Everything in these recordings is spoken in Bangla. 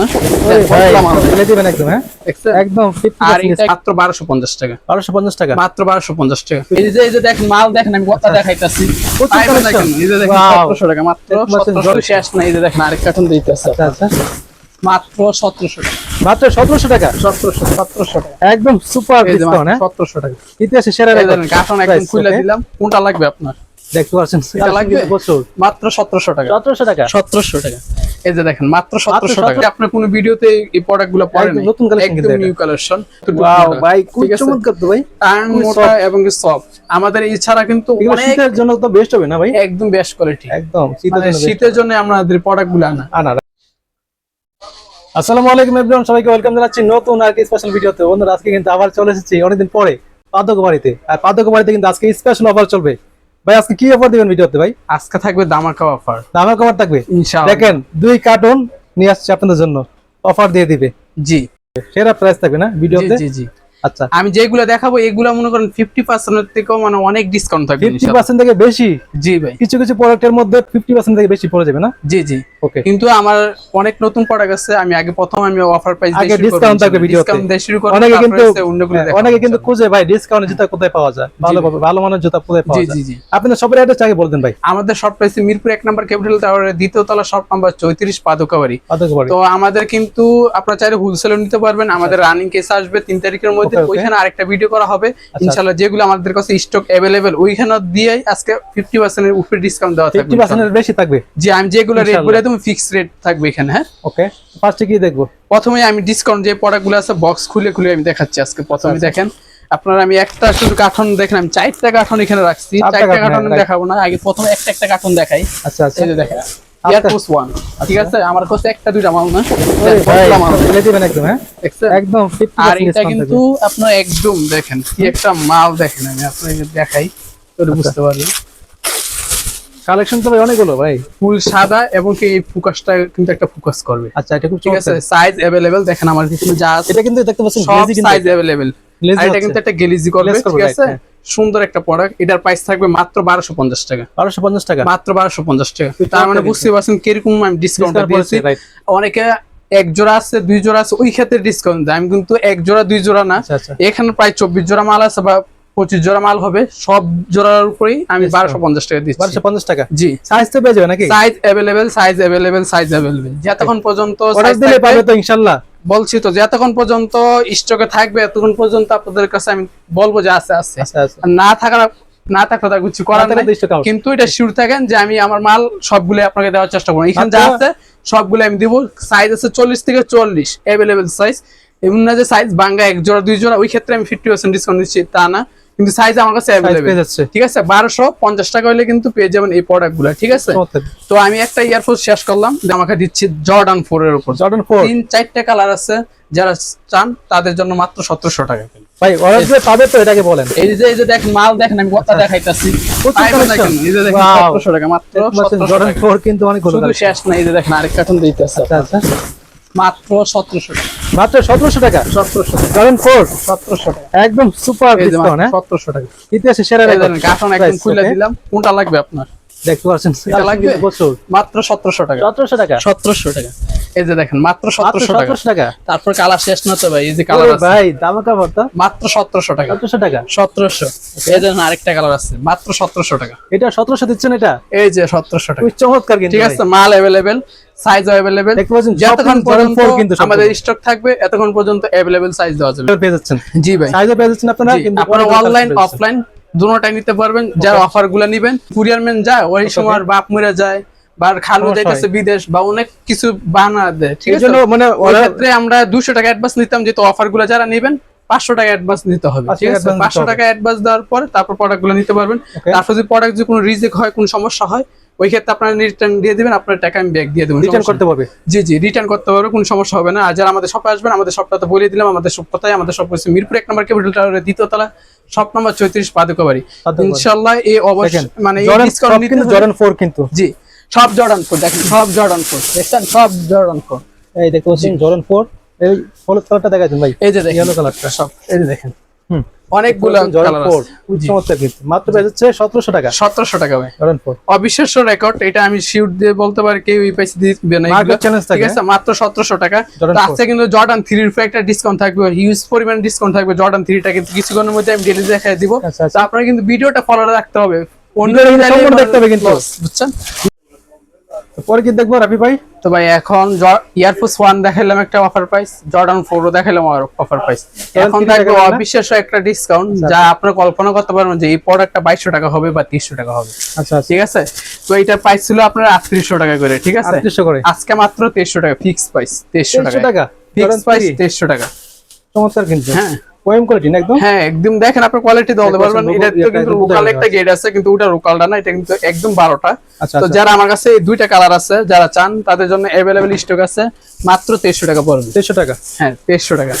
না? ওরে ভাই, কতগুলা মাল ফেলে দিবেন একদম হ্যাঁ? একদম আর মাত্র বারোশো পঞ্চাশ টাকা। বারোশো পঞ্চাশ টাকা? মাত্র বারোশো পঞ্চাশ টাকা। এই যে এই যে দেখেন মাল দেখেন আমি কথা দেখাইতাছি। প্রচুর পাইপও collection। দেখেন এই যে দেখেন Wow. সতেরোশো টাকা মাত্র এক মাসের সতেরোশো জল। শেষ না এই যে দেখেন আরেক কার্টন দিতেছে। আচ্ছা আচ্ছা। মাত্র সতেরোশো টাকা। মাত্র সতেরোশো টাকা? সতেরোশো সতেরোশো টাকা। একদম সুপার ডিসকাউন্ট হ্যাঁ? সতেরোশো টাকা। ইতিহাসে সেরা এই কার্টন একদম খুলে দিলাম। কোনটা লাগবে আপনার? দেখতে পাচ্ছেন লাগবে? মাত্র সতেরোশো টাকা। সতেরোশো টাকা? সতেরোশো টাকা। এই যে দেখেন মাত্র সতেরোশো টাকা। 1700 আপনার কোনো ভিডিওতে এই পড়েন নতুন একদম নিউ কালেকশন ওয়াও ভাই খুব চমৎকার তো ভাই। টার্ন মোটা এবং সফট আমাদের এছাড়া কিন্তু শীতের জন্য তো বেস্ট হবে না ভাই? একদম বেস্ট কোয়ালিটি একদম শীতের মানে জন্য আমাদের প্রোডাক্টগুলো আনা। আনা। আসসালামু আলাইকুম এভরিওয়ান সবাইকে ওয়েলকাম জানাচ্ছি নতুন আর কি স্পেশাল ভিডিওতে। বন্ধুরা আজকে কিন্তু আবার চলে এসেছি অনেকদিন পরে পাদক বাড়িতে আর পাদক বাড়িতে কিন্তু আজকে স্পেশাল অফার চলবে। ভাই আজকে কি অফার দিবেন ভিডিওতে ভাই? আজকে থাকবে দামাকা অফার দামা কমার থাকবে? ইনশাআল্লাহ। দেখেন দুই কার্টুন নিয়ে আসছে আপনাদের জন্য। অফার দিয়ে দিবে। জি। সেরা প্রাইস থাকবে না ভিডিও ভিডিওতে জি জি। আচ্ছা। আমি যেগুলো দেখাবো এগুলো মনে করেন 50% এর থেকেও মানে অনেক ডিসকাউন্ট থাকবে ফিফটি ইনশাআল্লাহ। পার্সেন্ট থেকে বেশি? জি ভাই। কিছু কিছু প্রোডাক্টের মধ্যে ফিফটি পার্সেন্ট থেকে বেশি পড়ে যাবে না? জি জি। কিন্তু আমার অনেক নতুন প্রোডাক্ট আছে আমি আগে প্রথম আমি অফার প্রাইস আগে discount থাকবে। ডিসকাউন্ট দিয়ে শুরু করব অনেকে কিন্তু দেখাবো অনেকে কিন্তু খুঁজে ভাই ডিসকাউন্ট জুতা কোথায় পাওয়া যায়? ভালো। ভালো মানের জুতা কোথায় পাওয়া যায়? জি জি। আপনার সবার অ্যাড্রেস আগে ভাই। আমাদের শপ প্রাইসে মিরপুর এক নম্বর ক্যাপিটাল টাওয়ারের দ্বিতীয় তলা শপ নাম্বার চৌত্রিশ পাদুকাবাড়ি। পাদক বাড়ি তো আমাদের কিন্তু আপনারা চাইলে হোলসেলে নিতে পারবেন আমাদের রানিং কেস আসবে তিন তারিখের মধ্যে. ওইখানে আরেকটা ভিডিও করা হবে। ইনশাল্লাহ যেগুলো আমাদের কাছে স্টক অ্যাভেলেবেল ওইখানে দিয়েই আজকে ফিফটি পার্সেন্টের উপরে ডিসকাউন্ট দেওয়া থাকবে ফিফটি পার্সেন্টের বেশি থাকবে? যে আমি যেগুলো রেট বলে তুমি ফিক্স রেট থাকবে এখানে হ্যাঁ? ওকে ফার্স্টে কি দেখব? প্রথমে আমি ডিসকাউন্ট যে প্রোডাক্টগুলো আছে বক্স খুলে খুলে আমি দেখাচ্ছি আজকে। প্রথমে আচ্ছা। দেখেন আপনারা আমি একটা শুধু কার্টন দেখেন আমি চারটা কার্টন এখানে রাখছি। চারটা কার্টন দেখাবো না আগে প্রথমে একটা একটা কার্টন দেখাই। আচ্ছা আচ্ছা। এই যে দেখেন ঠিক আছে? আমার কাছে একটা দুইটা মাল না? একদম হ্যাঁ? একদম আর এটা কিন্তু আপনার একদম দেখেন কি একটা মাল দেখেন আমি আপনাকে দেখাই আচ্ছা। বুঝতে পারবেন। কালেকশন তো ভাই অনেকগুলো ভাই। ফুল সাদা এবং কি এই ফোকাসটা কিন্তু একটা ফোকাস করবে। আচ্ছা এটা খুব ঠিক আছে। সাইজ অ্যাভেলেবেল দেখেন আমার কিছু যা আছে। এটা কিন্তু দেখতে পাচ্ছেন সব সাইজ আর এটা কিন্তু একটা গেলিজি করবে ঠিক আছে? হ্যাঁ। সুন্দর একটা প্রোডাক্ট এটার প্রাইস থাকবে মাত্র বারোশো পঞ্চাশ টাকা। বারোশো পঞ্চাশ টাকা? মাত্র বারোশো পঞ্চাশ টাকা। তার মানে বুঝতে পারছেন কীরকম আমি ডিসকাউন্ট দিয়েছি। অনেকে এক জোড়া আছে দুই জোড়া আছে ওই ক্ষেত্রে ডিসকাউন্ট দেয়। আমি কিন্তু এক জোড়া দুই জোড়া না। আচ্ছা আচ্ছা। এখানে প্রায় চব্বিশ জোড়া মাল আছে বা পঁচিশ জোড়া মাল হবে সব জোড়ার উপরেই আমি। বারোশো পঞ্চাশ টাকা দিচ্ছি। বারোশো পঞ্চাশ টাকা? জি। সাইজ তো পেয়ে যাবে নাকি? Size available size available size available যতক্ষণ পর্যন্ত দিলে পাবে তো ইনশাল্লাহ। বলছি তো যতক্ষণ পর্যন্ত স্টকে থাকবে এতক্ষণ পর্যন্ত আপনাদের কাছে আমি বলব যে আছে আছে। না থাকার না থাকলে তার কিছু করার নাই। কিন্তু এটা শিওর থাকেন যে আমি আমার মাল সবগুলো আপনাকে দেওয়ার চেষ্টা করব। এখানে যা। আছে সবগুলো আমি দিব। সাইজ আছে চল্লিশ থেকে চল্লিশ অ্যাভেলেবেল সাইজ এমন না যে সাইজ বাঙ্গা এক জোড়া দুই জোড়া ওই ক্ষেত্রে আমি ফিফটি পার্সেন্ট ডিসকাউন্ট দিচ্ছি তা না। কিন্তু সাইজ আমার কাছে যাচ্ছে। ঠিক আছে? বারোশো পঞ্চাশ টাকা হলে কিন্তু পেয়ে যাবেন এই প্রোডাক্টগুলা ঠিক আছে? তো আমি একটা ইয়ারফোর্স শেষ করলাম যে আমাকে দিচ্ছি জর্ডান ফোর এর উপর। জর্ডান ফোর তিন চারটে কালার আছে যারা চান তাদের জন্য মাত্র সতেরোশো টাকা ভাই অর্ডার দিলে পাবে তো এটাকে বলেন। এই যে এই যে দেখেন মাল দেখেন আমি কথা দেখাইতাছি। প্রচুর পাইপও দেখেন এই যে দেখেন Wow। সতেরোশো টাকা মাত্র জর্ডান টাকা। ফোর কিন্তু অনেকগুলো শুধু শেষ না এই যে দেখেন আরেক কার্টন দিতেছে। আচ্ছা আচ্ছা। মাত্র সতেরোশো টাকা মাত্র সতেরোশো টাকা সতেরোশো টাকা জর্ডান ফোর সতেরোশো টাকা একদম সুপার ডিসকাউন্ট হ্যাঁ সতেরোশো টাকা ইতিহাসে সেরা একদম খুলে দিলাম কোনটা লাগবে আপনার দেখতে পাচ্ছেন এটা লাগবে? প্রচুর মাত্র সতেরোশো টাকা সতেরোশো টাকা সতেরোশো টাকা এই যে দেখেন মাত্র মাত্র সতেরোশো টাকা তারপর কালার শেষ না তো ভাই এই যে কালার আছে ভাই দামা কাপড় তো মাত্র সতেরোশো টাকা সতেরোশো টাকা সতেরোশো এই যে আরেকটা কালার আছে মাত্র সতেরোশো টাকা এটা সতেরোশো দিচ্ছেন এটা এই যে সতেরোশো টাকা খুব চমৎকার কিন্তু ঠিক আছে মাল অ্যাভেলেবেল সাইজ অ্যাভেলেবেল দেখতে পাচ্ছেন যতক্ষণ পর্যন্ত কিন্তু আমাদের স্টক থাকবে এতক্ষণ পর্যন্ত অ্যাভেলেবেল সাইজ দেওয়া যাবে। পেয়ে যাচ্ছেন। জি ভাই। সাইজও পেয়ে যাচ্ছেন আপনারা কিন্তু আপনারা অনলাইন অফলাইন দুটোটাই নিতে পারবেন। যারা অফারগুলা নিবেন কুরিয়ার ম্যান যায় ওই সময় বাপ মরে যায় বা খালু যাইতেছে বিদেশ বা অনেক কিছু বানা দেয় ঠিক আছে? মানে ওই ক্ষেত্রে আমরা দুশো টাকা অ্যাডভান্স নিতাম যেহেতু অফারগুলো যারা নিবেন পাঁচশো টাকা অ্যাডভান্স নিতে হবে ঠিক আছে? পাঁচশো টাকা অ্যাডভান্স দেওয়ার পরে তারপর প্রোডাক্টগুলো নিতে পারবেন। তারপর যদি প্রোডাক্ট যদি কোনো রিজেক্ট হয় কোনো সমস্যা হয় ওই ক্ষেত্রে আপনারা রিটার্ন দিয়ে দিবেন আপনার টাকা আমি ব্যাক দিয়ে দেবেন রিটার্ন করতে পারবে জি জি রিটার্ন করতে পারবে কোনো সমস্যা হবে না। আর যারা আমাদের শপে আসবেন আমাদের শপটা তো বলে দিলাম আমাদের শপ কোথায়? আমাদের শপ হচ্ছে মিরপুর এক নম্বর ক্যাপিটাল টাওয়ারের দ্বিতীয় তলা শপ নাম্বার চৌত্রিশ পাদুকাবাড়ি। ইনশাল্লাহ এই অবশ্য মানে সব কিন্তু জর্ডান ফোর কিন্তু। জি সব জর্ডান ফোর দেখেন সব জর্ডান ফোর দেখছেন? সব জর্ডান ফোর এই দেখতে পাচ্ছেন জর্ডান ফোর এই হলুদ কালারটা দেখাচ্ছেন ভাই। এই যে দেখেন Yellow colourটা। সব এই যে দেখেন। অনেকগুলো জর্ডান কালার ফোর আছে। খুব চমৎকার কিন্তু। মাত্র হচ্ছে সতেরোশো টাকা। সতেরোশো টাকা ভাই। অবিশ্বাস্য রেকর্ড এটা আমি শিউট দিয়ে বলতে পারি কেউ এই দিবে না। ঠিক। আছে মাত্র সতেরোশো টাকা। আজকে কিন্তু জর্ডান থ্রির উপরে একটা ডিসকাউন্ট থাকবে হিউজ পরিমাণ ডিসকাউন্ট থাকবে জর্ডান থ্রিটা কিন্তু কিছুক্ষণের মধ্যে আমি ডেলি দেখাই দিব। আচ্ছা, আচ্ছা। আপনারা কিন্তু ভিডিওটা ফলো রাখতে হবে। অন্য দেখতে হবে কিন্তু। বুঝছেন? পরে কি দেখব রাফি ভাই? তো ভাই এখন ইয়ারফোর্স ওয়ান দেখাইলাম একটা অফার প্রাইস জর্ডান ফোরও দেখাইলাম অফার প্রাইস এখন থাকবে অবিশ্বাস্য একটা ডিসকাউন্ট যা আপনারা কল্পনা করতে পারবেন যে এই প্রোডাক্টটা বাইশশো টাকা হবে বা তিনশো টাকা হবে। আচ্ছা আচ্ছা। ঠিক আছে? তো এটার প্রাইস ছিল আপনার আটত্রিশশো টাকা করে ঠিক আছে? আটত্রিশশো করে। আজকে মাত্র তেইশশো টাকা ফিক্স প্রাইস তেইশশো টাকা। টাকা? ফিক্স প্রাইস তেইশশো টাকা। চমৎকার কিন্তু। হ্যাঁ। ওএম কোয়ালিটি না একদম? হ্যাঁ একদম। দেখেন আপনি কোয়ালিটি বলতে পারবেন। এটা তো কিন্তু লোকাল একটা গেট আছে কিন্তু ওটা লোকালটা না এটা কিন্তু একদম বারোটা। আচ্ছা তো আচ্ছা। যারা আমার কাছে এই দুইটা কালার আছে যারা চান তাদের জন্য অ্যাভেলেবেল স্টক আছে মাত্র 2300 টাকা পড়বে। 2300 টাকা। হ্যাঁ 2300 টাকা।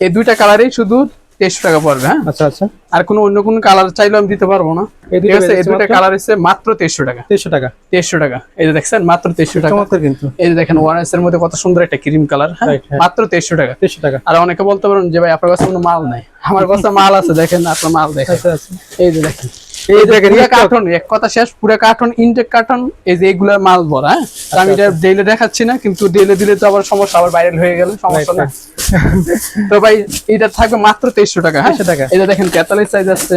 এই দুইটা কালারই শুধু তেইশশো টাকা পড়বে হ্যাঁ? আচ্ছা আচ্ছা। আর কোনো অন্য কোনো কালার চাইলেও আমি দিতে পারব না। ঠিক আছে এই বেরিয়েছে কালার হচ্ছে মাত্র তেইশশো টাকা। তেইশশো টাকা। তেইশশো টাকা। এই যে দেখছেন মাত্র তেইশশো টাকা। কিন্তু। এই যে দেখেন এর মধ্যে কত সুন্দর একটা ক্রিম কালার হ্যাঁ? হ্যাঁ। মাত্র তেইশশো টাকা। তেইশশো টাকা। আর অনেকে বলতে পারেন যে ভাই আপনার কাছে কোনো মাল নাই। আমার কাছে মাল আছে দেখেন আপনার মাল দেখেন। আচ্ছা আচ্ছা। এই যে দেখেন। এই এই যে দেখেন, পুরো কার্টন এক কথা শেষ পুরো কার্টন ইনটেক কার্টন এই যে এগুলা মাল ভরা হ্যাঁ? আমি এটা ডেলে দেখাচ্ছি না কিন্তু ডেলে দিলে তো আবার সমস্যা আবার ভাইরাল হয়ে গেল সমস্যা না। তো ভাই এটা থাকবে মাত্র তেইশশো টাকা হ্যাঁ? টাকা। এটা দেখেন তেতাল্লিশ সাইজ আছে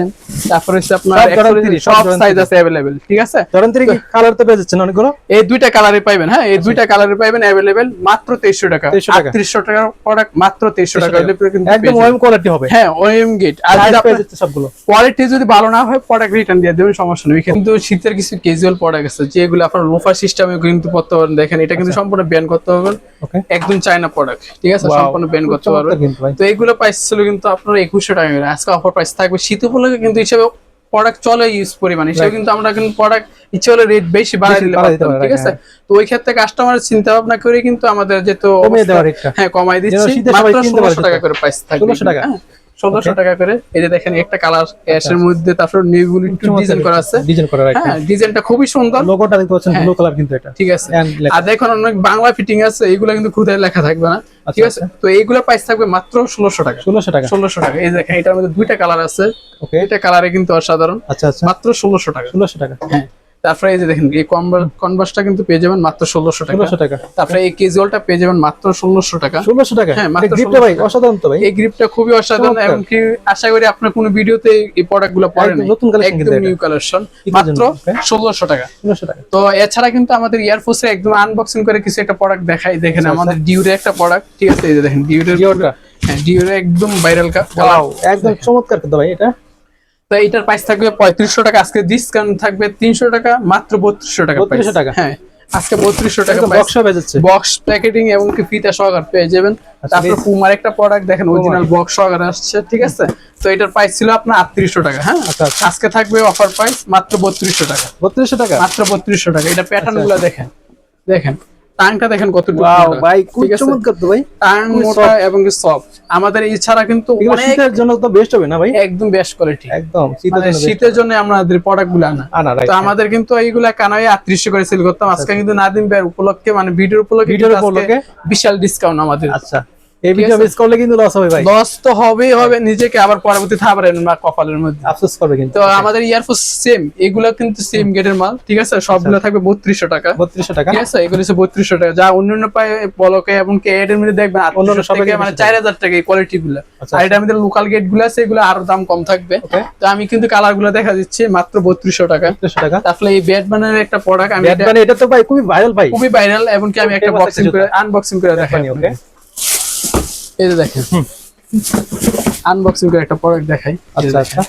তারপরে হচ্ছে আপনার সব ধরনের 41 তিরিশ, সব সব ধরনের সাইজ আছে অ্যাভেলেবেল ঠিক আছে? জর্ডান থ্রি কালার তো পেয়ে যাচ্ছেন অনেকগুলো? এই দুইটা কালারে পাইবেন হ্যাঁ? এই দুইটা কালারে পাইবেন অ্যাভেলেবেল মাত্র টাকা। 2300 টাকা। প্রোডাক্ট মাত্র টাকা। হলে পরে কিন্তু একদম ওএম কোয়ালিটি হবে। হ্যাঁ ওএম গেট আর যদি পেয়ে যাচ্ছে সবগুলো। কোয়ালিটি যদি ভালো না হয় প্রোডাক্ট রিটার্ন দিয়ে দেবেন সমস্যা নেই। কিন্তু শীতের কিছু ক্যাজুয়াল প্রোডাক্ট আছে যেগুলো আপনার লোফার সিস্টেমে কিন্তু করতে দেখেন এটা কিন্তু সম্পূর্ণ ব্যান করতে পারবেন। একদম চায়না প্রোডাক্ট ঠিক আছে? সম্পূর্ণ ব্যান করতে পারবেন। তো এইগুলো প্রাইস ছিল কিন্তু আপনার একুশশো টাকা আজকে অফার প্রাইস থাকবে। শীত উপলক্ষে কিন্তু হিসেবে প্রোডাক্ট চলে ইউজ পরিমাণ। হিসেবে কিন্তু আমরা কিন্তু প্রোডাক্ট ইচ্ছে হলে রেট বেশি বাড়াই পারতাম ঠিক আছে? তো ওই ক্ষেত্রে কাস্টমার চিন্তা ভাবনা করে কিন্তু আমাদের যেহেতু। হ্যাঁ কমাই দিচ্ছি। মাত্র ষোলোশো টাকা করে প্রাইস থাকবে। 1600 টাকা? ষোলোশো টাকা করে। এই যে দেখেন একটা কালার অ্যাশের মধ্যে তারপর নেগুলো একটু ডিজাইন করা আছে। ডিজাইন করা হ্যাঁ ডিজাইনটা খুবই সুন্দর। লোগোটা দেখতে পাচ্ছেন ব্লু কালার কিন্তু এটা। ঠিক আছে। আর দেখুন অনেক বাংলা ফিটিং আছে এইগুলো কিন্তু খুদায় লেখা থাকবে না। ঠিক আছে? আচ্ছা। তো এইগুলো প্রাইস থাকবে মাত্র ষোলোশো টাকা। ষোলোশো টাকা। ষোলোশো টাকা। এই দেখেন এটার মধ্যে দুইটা কালার আছে। ওকে এটা কালারে কিন্তু অসাধারণ। আচ্ছা আচ্ছা। মাত্র ষোলোশো টাকা। ষোলোশো টাকা। হ্যাঁ। তারপরে এই যে দেখেন এই কনভার্সটা কিন্তু পেয়ে যাবেন মাত্র ষোলোশো টাকা। টাকা। তারপরে এই কেজুয়ালটা পেয়ে যাবেন মাত্র ষোলোশো টাকা। ষোলোশো টাকা? হ্যাঁ, গ্রিপটা ভাই অসাধারণ তো ভাই। এই গ্রিপটা খুবই অসাধারণ। এবং কি আশা করি আপনার কোনো ভিডিওতে এই প্রোডাক্টগুলো পড়েন একদম নতুন একদম নিউ কালেকশন মাত্র? Okay. ষোলোশো টাকা। টাকা। তো এছাড়া কিন্তু আমাদের ইয়ারফোর্স এর একদম আনবক্সিং করে কিছু একটা প্রোডাক্ট দেখাই। দেখেন আচ্ছা, আমাদের ডিউরে একটা প্রোডাক্ট ঠিক আছে এই যে দেখেন ডিউরের ডিওরটা হ্যাঁ ডিউরে একদম ভাইরাল ওয়াও একদম চমৎকার কিন্তু ভাই এটা। তো এটার প্রাইস থাকবে পঁয়ত্রিশশো টাকা। আজকে ডিসকাউন্ট থাকবে তিনশো টাকা মাত্র বত্রিশশো টাকা 3200 price। টাকা? হ্যাঁ আজকে বত্রিশশো টাকা বক্সও পেয়ে যাচ্ছে। বক্স প্যাকেটিং এবং কি ফিতা সহকার পেয়ে যাবেন। তারপর বেশ। পুমার একটা প্রোডাক্ট দেখেন অরিজিনাল বক্স সহকার আসছে ঠিক আছে? তো এটার প্রাইস ছিল আপনার আটত্রিশশো টাকা হ্যাঁ? আচ্ছা, আচ্ছা। আজকে থাকবে অফার প্রাইস মাত্র বত্রিশশো টাকা। বত্রিশশো টাকা? মাত্র বত্রিশশো টাকা। এটা প্যাটার্নগুলো আচ্ছা। দেখেন। দেখেন। টাংটা দেখেন কত ওয়াও ভাই খুব চমৎকার তো ভাই। টার্ন মোটা এবং সফট আমাদের এছাড়া কিন্তু শীতের জন্য তো বেস্ট হবে না ভাই? একদম বেস্ট কোয়ালিটি একদম শীতের মানে জন্য। আমাদের প্রোডাক্টগুলো আনা তো আমাদের কিন্তু এইগুলা কানাই আকৃষ্ট করে সেল করতাম। আজকে কিন্তু নাদিম ভাইয়ের উপলক্ষে মানে ভিডিওর উপলক্ষে? বিশাল ডিসকাউন্ট আমাদের। আচ্ছা। এই ভিডিও করলে কিন্তু লস হবে ভাই। লস তো হবেই হবে। নিজেকে আবার পরবর্তীতে আবার না কপালের মধ্যে। আফসোস করবে কিন্তু। তো আমাদের ইয়ারফোর্স সেম এগুলা কিন্তু সেম গেটের মাল ঠিক আছে? সবগুলো থাকবে বত্রিশশো টাকা। বত্রিশশো টাকা ঠিক আছে? এগুলো হচ্ছে বত্রিশশো টাকা। যা অন্যান্য পায় বলকে এবং কে এর মধ্যে দেখবেন অন্যান্য অন্যান্য সবাই সবাই মানে টাকা এই কোয়ালিটি গুলো। আচ্ছা, আর এটা আমাদের লোকাল গেটগুলো আছে এগুলো আরও দাম কম থাকবে। তো আমি কিন্তু কালারগুলো দেখা দিচ্ছি মাত্র বত্রিশশো টাকা। বত্রিশশো টাকা। তারপরে এই ব্যাটম্যানের একটা প্রোডাক্ট আমি এটা তো ভাই খুবই ভাইরাল ভাই। খুবই ভাইরাল এবং কি আমি একটা বক্সিং করে আনবক্সিং করে Batman, ওকে। এই দেখেন। আনবক্সিং করে একটা প্রোডাক্ট দেখাই। আচ্ছা আচ্ছা।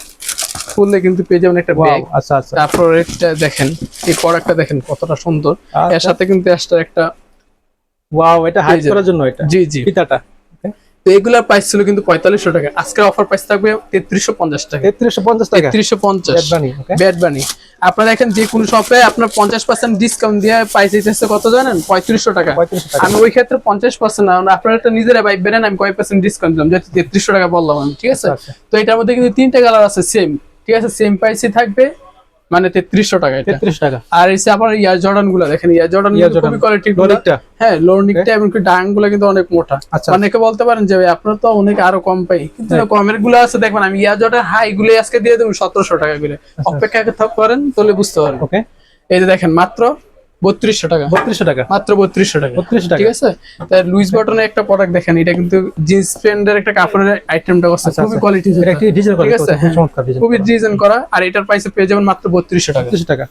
খুললে কিন্তু পেয়ে যাবেন একটা ব্যাগ আচ্ছা আচ্ছা। তারপর এটা দেখেন এই প্রোডাক্টটা দেখেন কতটা সুন্দর। আচ্ছা। এর সাথে কিন্তু এক্সট্রা একটা ওয়াও এটা হাইড করার জন্য এটা? জি জি। ফিতাটা? তো এগুলার প্রাইস ছিল কিন্তু পঁয়তাল্লিশশো টাকা। আজকের অফার প্রাইস থাকবে তেত্রিশশো পঞ্চাশ টাকা। তেত্রিশশো পঞ্চাশ টাকা? তেত্রিশশো পঞ্চাশ। ব্যাট বানি আপনারা দেখেন যে কোনো শপে আপনার পঞ্চাশ পার্সেন্ট ডিসকাউন্ট দিয়ে প্রাইস দিতেছে কত জানেন? পঁয়ত্রিশশো টাকা। আমি ওই ক্ষেত্রে পঞ্চাশ পার্সেন্ট না আপনারা একটা নিজেরা বাইক বেরেন আমি কয় পার্সেন্ট ডিসকাউন্ট দিলাম যেহেতু তেত্রিশশো টাকা বললাম আমি ঠিক আছে? আচ্ছা। তো এটার মধ্যে কিন্তু তিনটা কালার আছে সেম ঠিক আছে? সেম প্রাইসই থাকবে মানে তেত্রিশশো টাকা এটা। টাকা। আর এসে আবার ইয়ার জর্ডানগুলা দেখেন ইয়ার জর্ডান খুবই কোয়ালিটি হ্যাঁ লোনিকটা এবং ডাংগুলা কিন্তু অনেক মোটা। আচ্ছা। অনেকে বলতে পারেন যে আপনার তো অনেক আরও কম পাই। কিন্তু হ্যাঁ। কমেরগুলো আছে দেখবেন আমি ইয়ার জর্ডান হাই গুলো আজকে দিয়ে দেবো সতেরোশো টাকা করে। আচ্ছা। অপেক্ষা করেন তাহলে বুঝতে পারবেন। ওকে এই যে দেখেন মাত্র বত্রিশশো টাকা। বত্রিশশো টাকা। মাত্র বত্রিশশো টাকা। 3200 টাকা। ঠিক আছে? লুইস বটনের একটা প্রোডাক্ট দেখেন এটা কিন্তু জিন্স প্যান্টের একটা কাপড়ের আইটেমটা করছে আচ্ছা, খুবই আচ্ছা। কোয়ালিটি ঠিক আছে? হ্যাঁ। খুবই ডিজাইন করা আর এটার প্রাইসে পেয়ে যাবেন মাত্র বত্রিশশো টাকা। বত্রিশশো টাকা।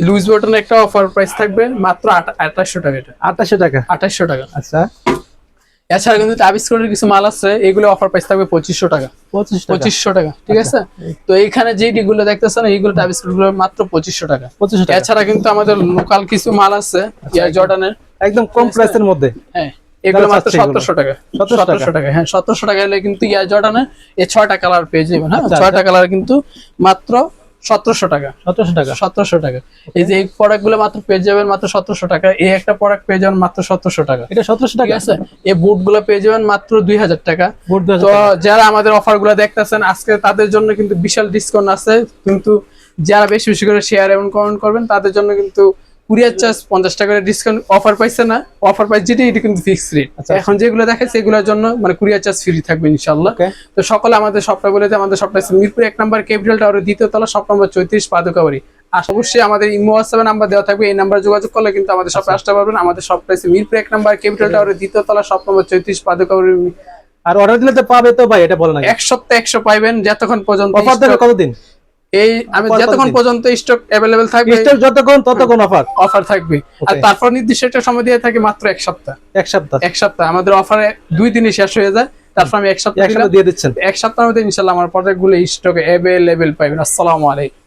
লুইস বটনের একটা অফার প্রাইস থাকবে মাত্র আঠাশশো টাকা এটা। আঠাশশো টাকা। আঠাশশো টাকা। আচ্ছা। এছাড়া কিন্তু টাবিস কোডের কিছু মাল আছে এগুলো অফার প্রাইস থাকবে পঁচিশশো টাকা। পঁচিশ টাকা। পঁচিশশো টাকা ঠিক আছে? তো এইখানে যে গুলো দেখতেছেন এইগুলো টাবিস কোডগুলো মাত্র পঁচিশশো টাকা। এছাড়া কিন্তু আমাদের লোকাল কিছু মাল আছে ইয়ার জর্ডানের একদম কম প্রাইসের মধ্যে। হ্যাঁ এগুলো মাত্র? সতেরোশো টাকা। 1700 টাকা? সতেরোশো টাকা হ্যাঁ সতেরোশো টাকা হলে কিন্তু ইয়ার জর্ডানের এই ছয়টা কালার পেয়ে যাবেন হ্যাঁ? আচ্ছা, ছয়টা কালার কিন্তু মাত্র সতেরোশো টাকা। সতেরোশো টাকা? সতেরোশো টাকা। এই যে এই প্রোডাক্টগুলো মাত্র পেয়ে যাবেন মাত্র সতেরোশো টাকা। এই একটা প্রোডাক্ট পেয়ে যাবেন মাত্র সতেরোশো টাকা। এটা সতেরোশো টাকা? আছে? এই বুটগুলো পেয়ে যাবেন মাত্র দুই হাজার টাকা। বুট তো যারা আমাদের অফারগুলো দেখতেছেন আজকে তাদের জন্য কিন্তু বিশাল ডিসকাউন্ট আছে। কিন্তু যারা বেশি বেশি করে শেয়ার এবং কমেন্ট করবেন তাদের জন্য কিন্তু কুরিয়ার চার্জ পঞ্চাশ টাকা করে ডিসকাউন্ট অফার পাইছে না অফার পাইছে যেটা এটা কিন্তু ফিক্স রেট আচ্ছা। এখন যেগুলো দেখাচ্ছে এগুলোর জন্য মানে কুরিয়ার চার্জ ফ্রি থাকবে ইনশাল্লাহ তো সকলে আমাদের সবটা বলে আমাদের সবটা মিরপুর এক নম্বর ক্যাপিটাল টাওয়ারের দ্বিতীয় তলা সব নম্বর চৌত্রিশ পাদুকাবাড়ি। আর অবশ্যই আমাদের ইমো হোয়াটসঅ্যাপে নাম্বার দেওয়া থাকবে এই নাম্বার যোগাযোগ করলে কিন্তু আমাদের আচ্ছা। সবটা আসতে পারবেন। আমাদের আছে মিরপুর এক নম্বর ক্যাপিটাল টাওয়ারের দ্বিতীয় তলা সব নম্বর চৌত্রিশ পাদুকাবাড়ি। আর অর্ডার দিলে তো পাবে তো ভাই এটা বলেন আগে এক সপ্তাহ একশো পাইবেন যতক্ষণ পর্যন্ত অফার কতদিন? এই আমি যতক্ষণ পর্যন্ত স্টক অ্যাভেলেবেল থাকবে স্টক যতক্ষণ ততক্ষণ অফার অফার থাকবে। আর তারপর নির্দিষ্ট একটা সময় দিয়ে থাকে মাত্র এক সপ্তাহ। এক সপ্তাহ। এক সপ্তাহ। আমাদের অফারে দুই দিনে শেষ হয়ে যায় তারপর আমি এক সপ্তাহ দিয়ে দিচ্ছেন। এক সপ্তাহের মধ্যে ইনশাল্লাহ আমার প্রোডাক্টগুলো স্টকে অ্যাভেলেবেল পাইবেন। আসসালামু আলাইকুম।